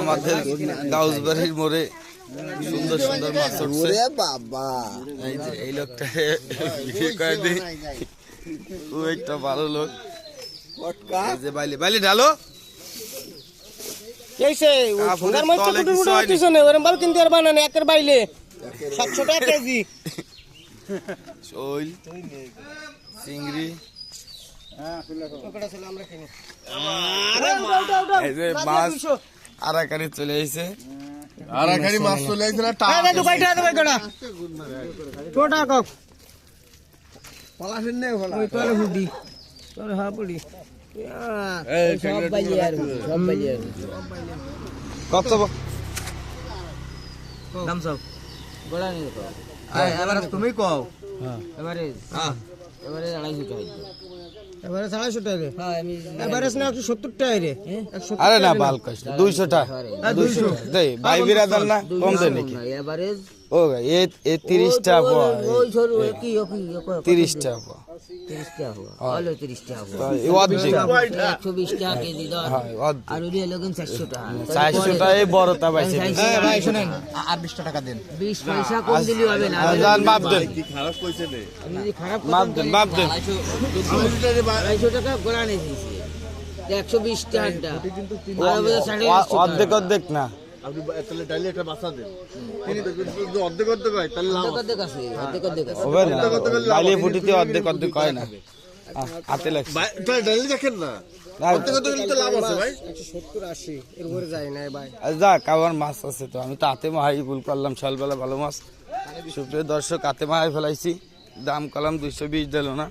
আমাদের গাউসবাড়ির মোড়ে সুন্দর সুন্দর মাছ উঠছে বাবা এই যে এই লোকটা ও একটা ভালো লোক পটকা এই যে বাইলে বাইলে ঢালো সুন্দর মাছ ওরম ভাবে কিনতে পারবা না একের বাইলে সাতশো টাকা কেজি শৈল চিংড়ি আরাকারি চলে এসেছে আর মাছ চলে আসছে না হ্যাঁ দাদু কয়টা দাদু কয়টা ছোটা কক পলাশের নেই ভোলা। ওই তোরে হুডি। তোরে হা পড়ি সব বাইলে আর সব বাইলে কত দাম সব। গোড়া নিয়ে তো এবারে তুমি কও। এবারে এবারে আড়াইশো টাকা। এবারে আড়াইশো টাকা হ্যাঁ আমি এবারে না একশো সত্তর টাকা রে। আরে না বাল কষ্ট দুইশো টাকা। দুইশো। দেই ভাই বিরাদার না কম দেয় নাকি? এবারে ও ভাই এ এ তিরিশ টাকা পাওয়া, ওই সরু কি কি তিরিশ টাকা পাওয়া। তিরিশ টাকা হওয়া হলো তিরিশ টাকা হওয়া তো এই অর্ধেক। একশো বিশ টাকা কেজি দর। হ্যাঁ অর্ধেক। আর ওই হলো কিন্তু চারশো টাকা চারশো টাকা এই বড়টা পাইছে। ভাই শুনেন আর বিশটা টাকা দেন। বিশ পয়সা কম দিলে হবে না। আপনি তাহলে ডাইলে একটা বাসা দেন। তিনি যদি অর্ধেক অর্ধেক হয় তাহলে লাভ অর্ধেক আছে অর্ধেক অর্ধেক আছে। হবে না ডালি ফুটিতে অর্ধেক অর্ধেক হয় না। হাতে লাগছে। তাহলে ডাইলে দেখেন না। যাক আমার মাছ আছে তো। আমি তো হাতে মাহাই ভুল করলাম সকালবেলা ভালো মাছ। সুপ্রিয় দর্শক হাতে মাহাই ফেলাইছি। দাম কলাম দুইশো বিশ দিল না।